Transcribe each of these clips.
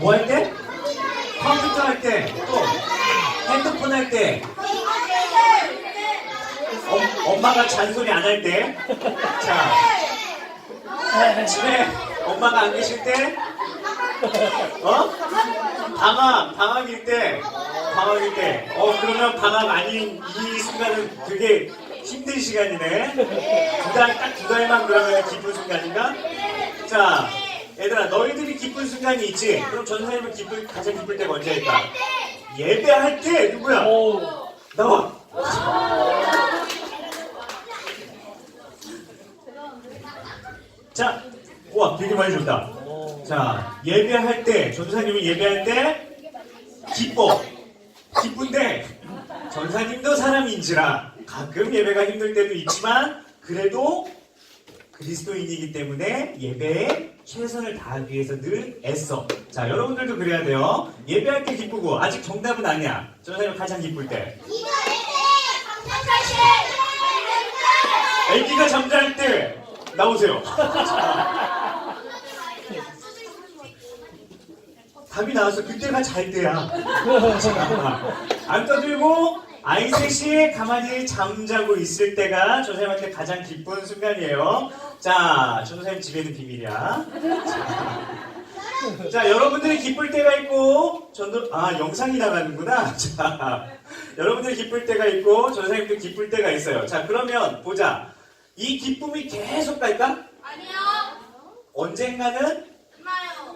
뭐 할 때? 컴퓨터 할 때, 또 핸드폰 할 때, 어, 엄마가 잔소리 안 할 때, 자, 집에 엄마가 안 계실 때, 어? 방학, 방학일 때, 방학일 때, 어, 그러면 방학 아닌 이 순간은 되게 힘든 시간이네. 두 달, 딱 두 달만 그러면 기쁜 순간인가? 자, 얘들아, 너희들이 기쁜 순간이 있지? 그럼 전사님은 기쁠, 가장 기쁠 때가 언제일까? 예배할 때, 누구야? 오. 나와! 자, 우와, 되게 많이 줬다. 오. 자, 예배할 때, 전사님은 예배할 때, 기뻐. 기쁜데, 전사님도 사람인지라 가끔 예배가 힘들 때도 있지만, 그래도 그리스도인이기 때문에 예배에 최선을 다하기 위해서 늘 애써. 자, 여러분들도 그래야 돼요. 예배할 때 기쁘고, 아직 정답은 아니야. 전사님 가장 기쁠 때. 애기가 잠잘 때, 나오세요. 답이 나왔어. 그때가 잘 때야. 자, 안 떠들고 아이셋이 가만히 잠자고 있을 때가 조사님한테 가장 기쁜 순간이에요. 자, 조사님 집에는 비밀이야. 자, 자, 여러분들이 기쁠 때가 있고, 전도, 아, 영상이 나가는구나. 자, 여러분들이 기쁠 때가 있고, 전사님도 기쁠 때가 있어요. 자, 그러면 보자. 이 기쁨이 계속 갈까? 언젠가는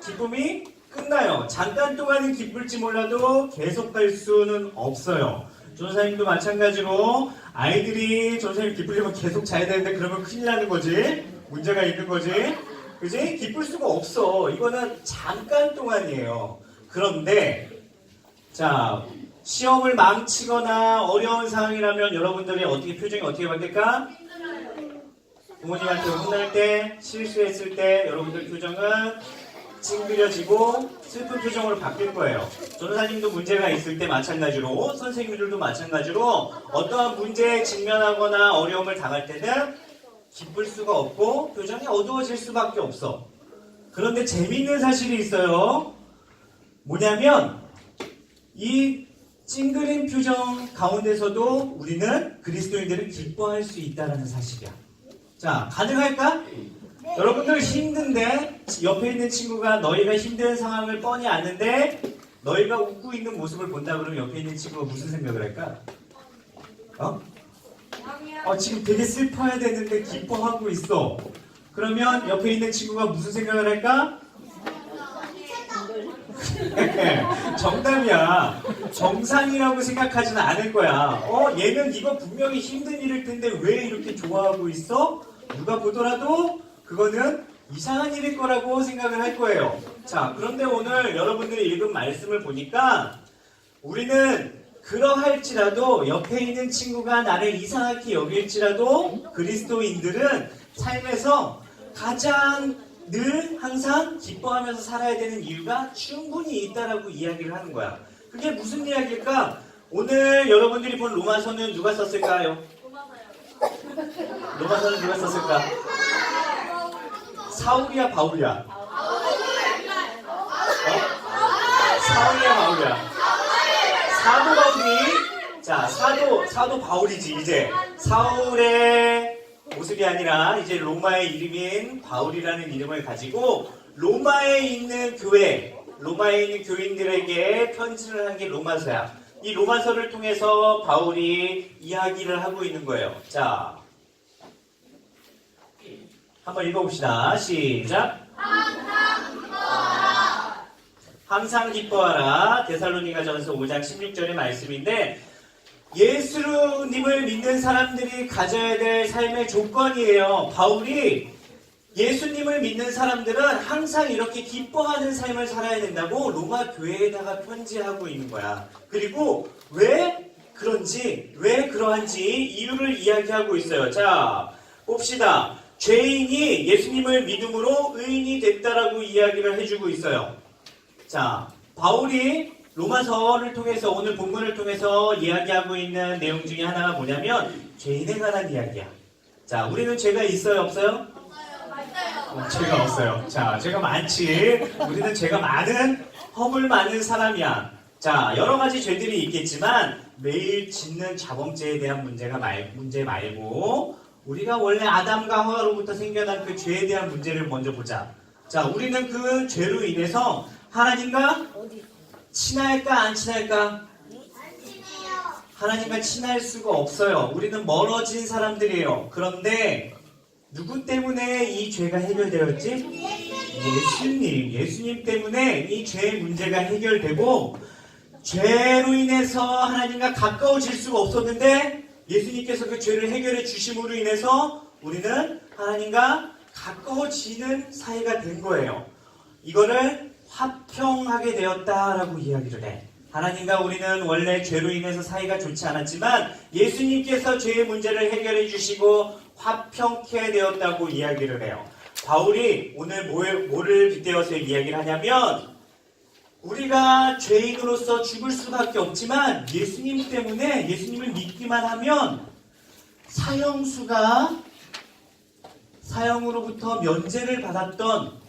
기쁨이 끝나요. 잠깐 동안은 기쁠지 몰라도 계속 갈 수는 없어요. 전사님도 마찬가지로 아이들이 전사님 기쁘려면 계속 자야 되는데 그러면 큰일 나는 거지. 문제가 있는 거지. 그지? 기쁠 수가 없어. 이거는 잠깐 동안이에요. 그런데 자 시험을 망치거나 어려운 상황이라면 여러분들이 어떻게 표정이 어떻게 바뀔까? 부모님한테 혼날 때, 실수했을 때 여러분들 표정은 찡그려지고 슬픈 표정으로 바뀔 거예요. 전사님도 문제가 있을 때 마찬가지로 선생님들도 마찬가지로 어떠한 문제에 직면하거나 어려움을 당할 때는 기쁠 수가 없고 표정이 어두워질 수밖에 없어. 그런데 재미있는 사실이 있어요. 뭐냐면 이 찡그린 표정 가운데서도 우리는 그리스도인들은 기뻐할 수 있다는 사실이야. 자, 가능할까? 여러분들 힘든데 옆에 있는 친구가 너희가 힘든 상황을 뻔히 아는데 너희가 웃고 있는 모습을 본다 그러면 옆에 있는 친구가 무슨 생각을 할까? 어? 어, 지금 되게 슬퍼야 되는데 기뻐하고 있어. 그러면 옆에 있는 친구가 무슨 생각을 할까? 정답이야. 정상이라고 생각하지는 않을 거야. 어, 얘는 이거 분명히 힘든 일일 텐데 왜 이렇게 좋아하고 있어? 누가 보더라도 그거는 이상한 일일 거라고 생각을 할 거예요. 자, 그런데 오늘 여러분들이 읽은 말씀을 보니까 우리는 그러할지라도 옆에 있는 친구가 나를 이상하게 여길지라도 그리스도인들은 삶에서 가장 늘 항상 기뻐하면서 살아야 되는 이유가 충분히 있다라고 이야기를 하는 거야. 그게 무슨 이야기일까? 오늘 여러분들이 본 로마서는 누가 썼을까요? 로마서는 누가 썼을까? 사울이야 바울이야? 어? 사울이야 바울이야? 사도 바울이 자 사도 사도 바울이지 이제 사울의 모습이 아니라 이제 로마의 이름인 바울이라는 이름을 가지고 로마에 있는 교회 로마에 있는 교인들에게 편지를 한 게 로마서야. 이 로마서를 통해서 바울이 이야기를 하고 있는 거예요. 자, 한번 읽어봅시다. 시작. 항상 기뻐하라. 데살로니가 전서 5장 16절의 말씀인데 예수님을 믿는 사람들이 가져야 될 삶의 조건이에요. 바울이 예수님을 믿는 사람들은 항상 이렇게 기뻐하는 삶을 살아야 된다고 로마 교회에다가 편지하고 있는 거야. 그리고 왜 그런지, 왜 그러한지 이유를 이야기하고 있어요. 자, 봅시다. 죄인이 예수님을 믿음으로 의인이 됐다라고 이야기를 해주고 있어요. 자, 바울이 로마서를 통해서 오늘 본문을 통해서 이야기하고 있는 내용 중에 하나가 뭐냐면 죄인에 관한 이야기야. 자, 우리는 죄가 있어요, 없어요? 어, 죄가 없어요. 자, 죄가 많지. 우리는 죄가 많은 허물 많은 사람이야. 자, 여러 가지 죄들이 있겠지만 매일 짓는 자범죄에 대한 문제가 말, 문제 말고 우리가 원래 아담과 하와로부터 생겨난 그 죄에 대한 문제를 먼저 보자. 자, 우리는 그 죄로 인해서 하나님과 친할까 안 친할까? 하나님과 친할 수가 없어요. 우리는 멀어진 사람들이에요. 그런데 누구 때문에 이 죄가 해결되었지? 예수님, 예수님 때문에 이 죄의 문제가 해결되고 죄로 인해서 하나님과 가까워질 수가 없었는데 예수님께서 그 죄를 해결해 주심으로 인해서 우리는 하나님과 가까워지는 사이가 된 거예요. 이거를 화평하게 되었다라고 이야기를 해. 하나님과 우리는 원래 죄로 인해서 사이가 좋지 않았지만 예수님께서 죄의 문제를 해결해 주시고 화평케 되었다고 이야기를 해요. 바울이 오늘 뭘, 뭐를 빗대어서 이야기를 하냐면 우리가 죄인으로서 죽을 수밖에 없지만 예수님 때문에 예수님을 믿기만 하면 사형수가 사형으로부터 면제를 받았던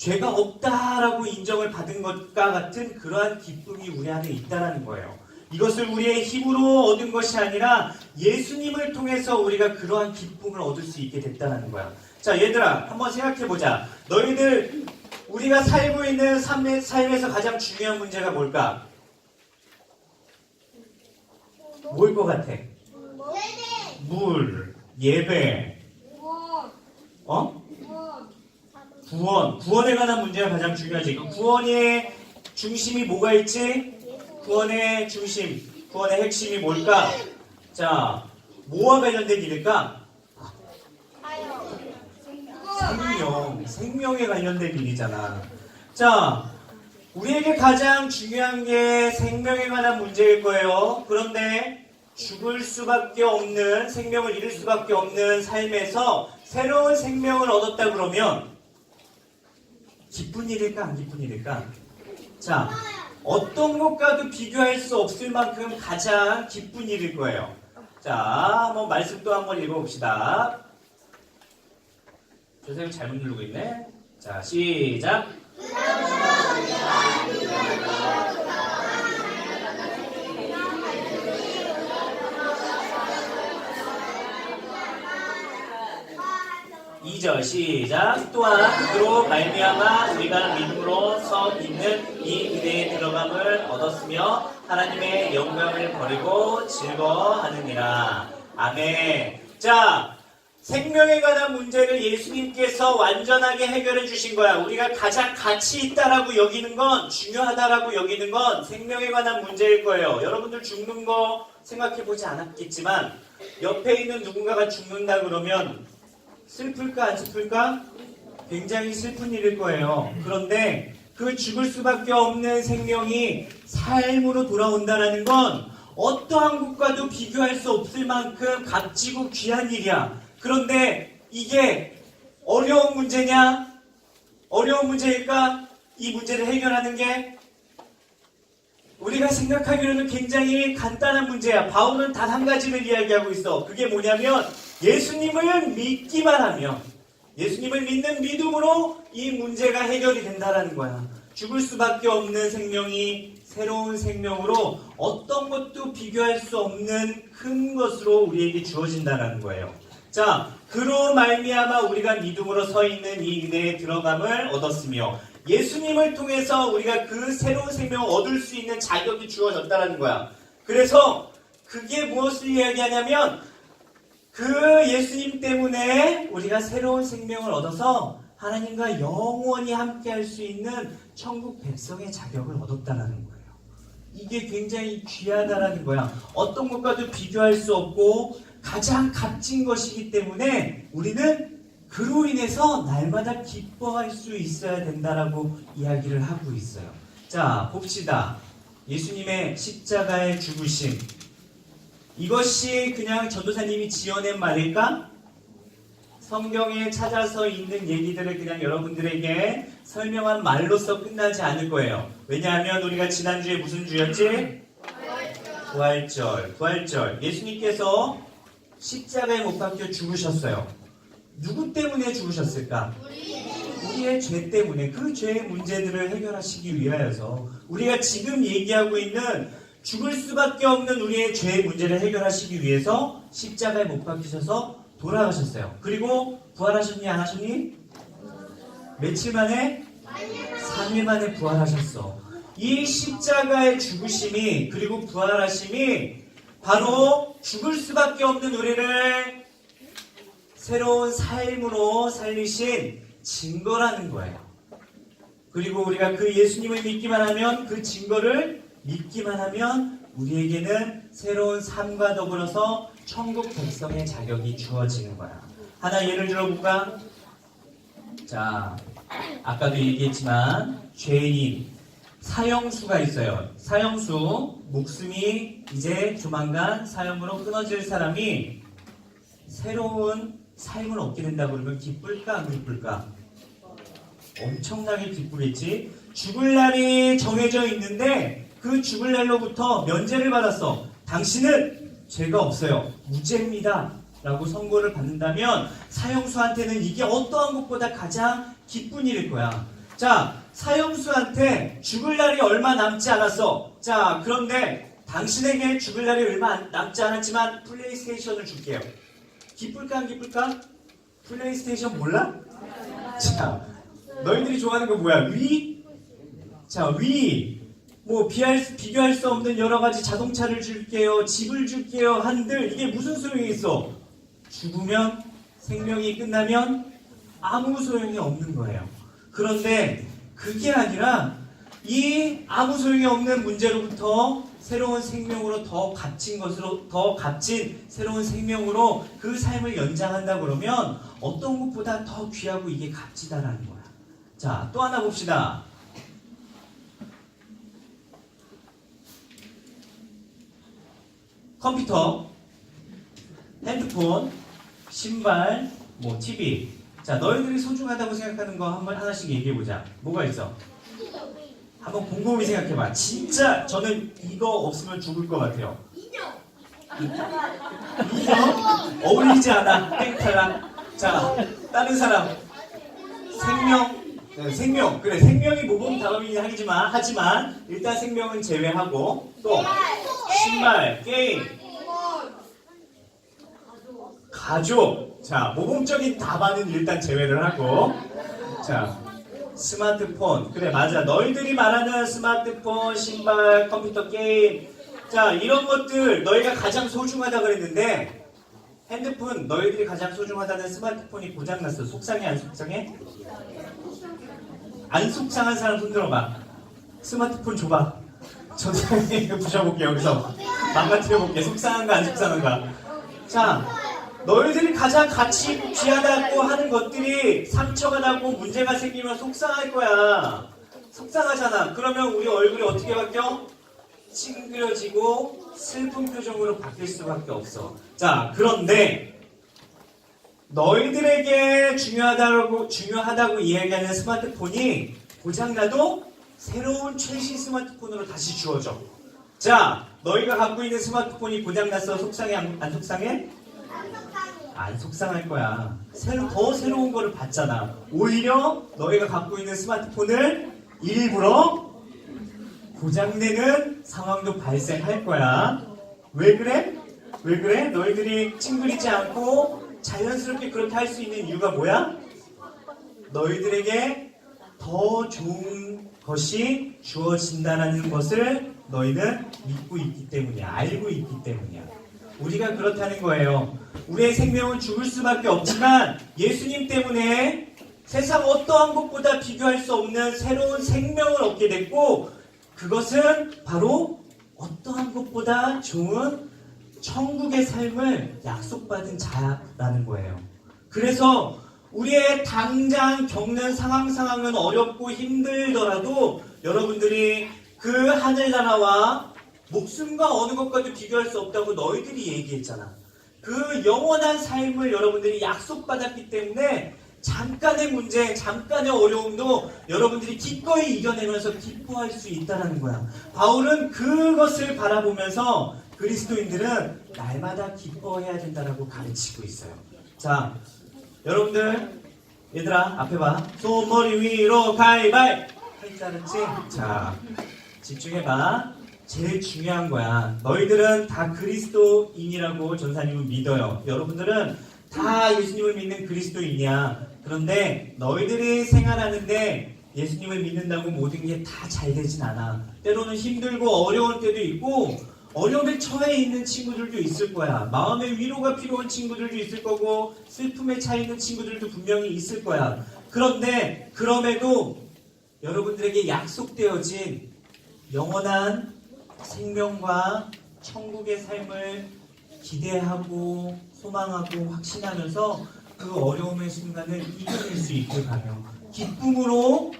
죄가 없다라고 인정을 받은 것과 같은 그러한 기쁨이 우리 안에 있다라는 거예요. 이것을 우리의 힘으로 얻은 것이 아니라 예수님을 통해서 우리가 그러한 기쁨을 얻을 수 있게 됐다는 거야. 자, 얘들아, 한번 생각해 보자. 너희들 우리가 살고 있는 삶의, 삶에서 가장 중요한 문제가 뭘까? 뭘 것 같아? 물, 예배, 어? 구원, 구원에 관한 문제가 가장 중요하지. 그 구원의 중심이 뭐가 있지? 구원의 중심, 구원의 핵심이 뭘까? 자, 뭐와 관련된 일일까? 생명, 생명에 관련된 일이잖아. 자, 우리에게 가장 중요한 게 생명에 관한 문제일 거예요. 그런데 죽을 수밖에 없는, 생명을 잃을 수밖에 없는 삶에서 새로운 생명을 얻었다 그러면 기쁜 일일까, 안 기쁜 일일까? 자, 어떤 것과도 비교할 수 없을 만큼 가장 기쁜 일일 거예요. 자, 한번 말씀 또 한번 읽어봅시다. 선생님 잘못 누르고 있네. 자, 시작. 이절 시작 또한 그로 말미암아 우리가 믿음으로 서 있는 이 은혜의 들어감을 얻었으며 하나님의 영광을 버리고 즐거워하느니라 아멘 자 생명에 관한 문제를 예수님께서 완전하게 해결해 주신 거야. 우리가 가장 가치 있다라고 여기는 건, 중요하다라고 여기는 건 생명에 관한 문제일 거예요. 여러분들 죽는 거 생각해 보지 않았겠지만, 옆에 있는 누군가가 죽는다 그러면 슬플까 안 슬플까? 굉장히 슬픈 일일 거예요. 그런데 그 죽을 수밖에 없는 생명이 삶으로 돌아온다는 건 어떠한 것과도 비교할 수 없을 만큼 값지고 귀한 일이야. 그런데 이게 어려운 문제냐? 어려운 문제일까? 이 문제를 해결하는 게 우리가 생각하기로는 굉장히 간단한 문제야. 바울은 단 한 가지를 이야기하고 있어. 그게 뭐냐면 예수님을 믿기만 하면 예수님을 믿는 믿음으로 이 문제가 해결이 된다라는 거야. 죽을 수밖에 없는 생명이 새로운 생명으로 어떤 것도 비교할 수 없는 큰 것으로 우리에게 주어진다라는 거예요. 자, 그로 말미암아 우리가 믿음으로 서 있는 이 은혜에 들어감을 얻었으며 예수님을 통해서 우리가 그 새로운 생명을 얻을 수 있는 자격이 주어졌다는 거야. 그래서 그게 무엇을 이야기하냐면 그 예수님 때문에 우리가 새로운 생명을 얻어서 하나님과 영원히 함께 할 수 있는 천국 백성의 자격을 얻었다는 거예요. 이게 굉장히 귀하다라는 거야. 어떤 것과도 비교할 수 없고 가장 값진 것이기 때문에 우리는 그로 인해서 날마다 기뻐할 수 있어야 된다라고 이야기를 하고 있어요. 자, 봅시다. 예수님의 십자가의 죽으심. 이것이 그냥 전도사님이 지어낸 말일까? 성경에 찾아서 있는 얘기들을 그냥 여러분들에게 설명한 말로서 끝나지 않을 거예요. 왜냐하면 우리가 지난주에 무슨 주였지? 부활절. 부활절. 예수님께서 십자가에 못 박혀 죽으셨어요. 누구 때문에 죽으셨을까? 우리의 죄 때문에 그 죄의 문제들을 해결하시기 위하여서 우리가 지금 얘기하고 있는 죽을 수밖에 없는 우리의 죄의 문제를 해결하시기 위해서 십자가에 못 박히셔서 돌아가셨어요. 그리고 부활하셨니 안 하셨니? 며칠 만에? 3일 만에 부활하셨어. 이 십자가의 죽으심이 그리고 부활하심이 바로 죽을 수밖에 없는 우리를 새로운 삶으로 살리신 증거라는 거예요. 그리고 우리가 그 예수님을 믿기만 하면 그 증거를 믿기만 하면 우리에게는 새로운 삶과 더불어서 천국 백성의 자격이 주어지는 거야. 하나 예를 들어볼까? 자, 아까도 얘기했지만 죄인 사형수가 있어요. 사형수 목숨이 이제 조만간 사형으로 끊어질 사람이 새로운 삶을 얻게 된다고 그러면 기쁠까 안 기쁠까? 엄청나게 기쁘겠지. 죽을 날이 정해져 있는데 그 죽을 날로부터 면제를 받았어. 당신은 죄가 없어요. 무죄입니다. 라고 선고를 받는다면 사형수한테는 이게 어떠한 것보다 가장 기쁜 일일 거야. 자, 사형수한테 죽을 날이 얼마 남지 않았어. 자, 그런데 당신에게 죽을 날이 얼마 안- 남지 않았지만 플레이스테이션을 줄게요. 기쁠까 안 기쁠까? 플레이스테이션 몰라? 자, 너희들이 좋아하는 거 뭐야? 위? 자, 위. 뭐 비할, 수- 비교할 수 없는 여러 가지 자동차를 줄게요. 집을 줄게요. 한들 이게 무슨 소용이 있어? 죽으면 생명이 끝나면 아무 소용이 없는 거예요. 그런데 그게 아니라 이 아무 소용이 없는 문제로부터 새로운 생명으로 더 값진 것으로 더 값진 새로운 생명으로 그 삶을 연장한다 그러면 어떤 것보다 더 귀하고 이게 값지다라는 거야. 자, 또 하나 봅시다. 컴퓨터, 핸드폰, 신발, 뭐 TV. 자, 너희들이 소중하다고 생각하는 거 한번 하나씩 얘기해 보자. 뭐가 있어? 한번 곰곰이 생각해 봐. 진짜 저는 이거 없으면 죽을 것 같아요. 인형? 어울리지 않아. 땡탈락. 자, 다른 사람. 생명. 네, 생명. 그래, 생명이 모범 답이긴 하지만, 하지만, 일단 생명은 제외하고, 또, 신발, 게임, 가족. 자, 모범적인 답안은 일단 제외를 하고, 자, 스마트폰. 그래, 맞아. 너희들이 말하는 스마트폰, 신발, 컴퓨터, 게임. 자, 이런 것들 너희가 가장 소중하다 그랬는데, 핸드폰, 너희들이 가장 소중하다는 스마트폰이 고장났어. 속상해, 안 속상해? 안 속상한 사람 손 들어봐. 스마트폰 줘봐. 전장님 부셔볼게, 여기서. 망가뜨려볼게. 속상한가, 안 속상한가. 자, 너희들이 가장 가치 귀하다고 하는 것들이 상처가 나고 문제가 생기면 속상할 거야. 속상하잖아. 그러면 우리 얼굴이 어떻게 바뀌어? 찡그려지고 슬픈 표정으로 바뀔 수밖에 없어. 자, 그런데 너희들에게 중요하다고 중요하다고 이야기하는 스마트폰이 고장나도 새로운 최신 스마트폰으로 다시 주어져. 자, 너희가 갖고 있는 스마트폰이 고장났어. 속상해 안, 안 속상해? 안 속상할 거야. 새로, 더 새로운 거를 받잖아. 오히려 너희가 갖고 있는 스마트폰을 일부러 고장내는 상황도 발생할 거야. 왜 그래? 왜 그래? 너희들이 찡그리지 않고 자연스럽게 그렇게 할 수 있는 이유가 뭐야? 너희들에게 더 좋은 것이 주어진다는 것을 너희는 믿고 있기 때문이야. 알고 있기 때문이야. 우리가 그렇다는 거예요. 우리의 생명은 죽을 수밖에 없지만 예수님 때문에 세상 어떠한 것보다 비교할 수 없는 새로운 생명을 얻게 됐고 그것은 바로 어떠한 것보다 좋은 천국의 삶을 약속받은 자라는 거예요. 그래서 우리의 당장 겪는 상황 상황은 어렵고 힘들더라도 여러분들이 그 하늘나라와 목숨과 어느 것과도 비교할 수 없다고 너희들이 얘기했잖아. 그 영원한 삶을 여러분들이 약속받았기 때문에 잠깐의 문제, 잠깐의 어려움도 여러분들이 기꺼이 이겨내면서 기뻐할 수 있다는 거야. 바울은 그것을 바라보면서 그리스도인들은 날마다 기뻐해야 된다라고 가르치고 있어요. 자, 여러분들 얘들아 앞에 봐. 손머리 위로 가위바위! 할줄 알았지? 자 집중해봐. 제일 중요한 거야. 너희들은 다 그리스도인이라고 전사님은 믿어요. 여러분들은 다 예수님을 믿는 그리스도인이야. 그런데 너희들이 생활하는데 예수님을 믿는다고 모든 게 다 잘 되진 않아. 때로는 힘들고 어려울 때도 있고 어려움에 처해 있는 친구들도 있을 거야. 마음의 위로가 필요한 친구들도 있을 거고 슬픔에 차 있는 친구들도 분명히 있을 거야. 그런데 그럼에도 여러분들에게 약속되어진 영원한 생명과 천국의 삶을 기대하고 소망하고 확신하면서 그 어려움의 순간을 이겨낼 수 있길 바래요. 기쁨으로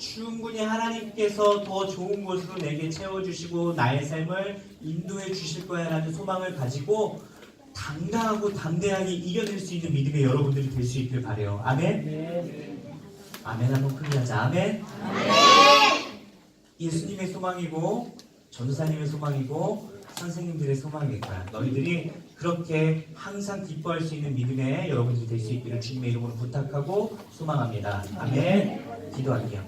충분히 하나님께서 더 좋은 곳으로 내게 채워주시고 나의 삶을 인도해 주실 거야라는 소망을 가지고 당당하고 담대하게 이겨낼 수 있는 믿음의 여러분들이 될 수 있길 바래요. 아멘. 아멘 한번 크게 하자. 아멘. 예수님의 소망이고 전도사님의 소망이고 선생님들의 소망일 거야. 너희들이 그렇게 항상 기뻐할 수 있는 믿음의 여러분들이 될 수 있기를 주님의 이름으로 부탁하고 소망합니다. 아멘. 기도할게요.